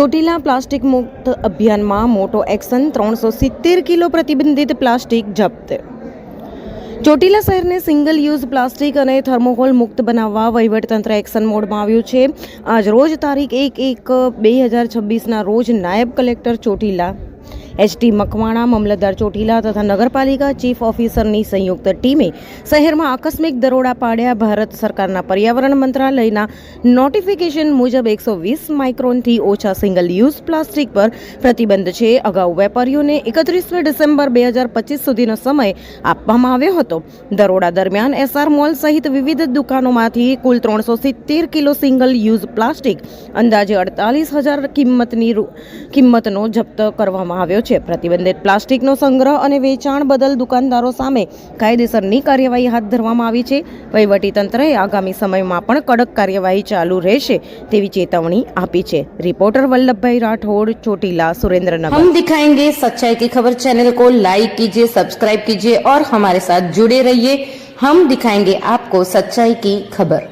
Chotila plastic મુક્ત અભિયાનમાં મોટો એક્શન ત્રણસો સિત્તેર કિલો પ્રતિબંધિત પ્લાસ્ટિક જપ્ત. ચોટીલા શહેરને સિંગલ યુઝ પ્લાસ્ટિક અને થર્મોકોલ મુક્ત બનાવવા વહીવટતંત્ર એક્શન મોડમાં આવ્યું છે. આજ રોજ તારીખ એક એક બે હજાર છવ્વીસના રોજ નાયબ કલેક્ટર ચોટીલા એચટી મકવાણા, મામલતદાર ચોટીલા તથા નગરપાલિકા ચીફ ઓફિસરની સંયુક્ત ટીમે શહેરમાં આકસ્મિક દરોડા પાડ્યા. ભારત સરકારના પર્યાવરણ મંત્રાલયના નોટિફિકેશન મુજબ એકસો વીસ માઇક્રોનથી ઓછા સિંગલ યુઝ પ્લાસ્ટિક પર પ્રતિબંધ છે. અગાઉ વેપારીઓને એકત્રીસમી ડિસેમ્બર બે હજાર પચીસ સુધીનો સમય આપવામાં આવ્યો હતો. દરોડા દરમિયાન એસઆર મોલ સહિત વિવિધ દુકાનોમાંથી કુલ ત્રણસો સિત્તેર કિલો સિંગલ યુઝ પ્લાસ્ટિક અંદાજે અડતાલીસ હજાર કિંમતની કિંમતનો જપ્ત કરવામાં આવ્યો છે પ્રતિબંધિત પ્લાસ્ટિકનો સંગ્રહ અને વેચાણ બદલ દુકાનદારો સામે કાયદેસરની કાર્યવાહી હાથ ધરવામાં આવી છે વહીવટીતંત્રએ આગામી સમયમાં પણ કડક કાર્યવાહી ચાલુ રહેશે તેવી ચેતવણી આપી છે રિપોર્ટર વલ્લભભાઈ રાઠોડ ચોટીલા સુરેન્દ્રનગર हम दिखाएंगे सच्चाई की खबर चैनल को लाइक कीजिए सब्सक्राइब कीजिए और हमारे साथ जुड़े रहिए हम दिखाएंगे आपको सच्चाई की खबर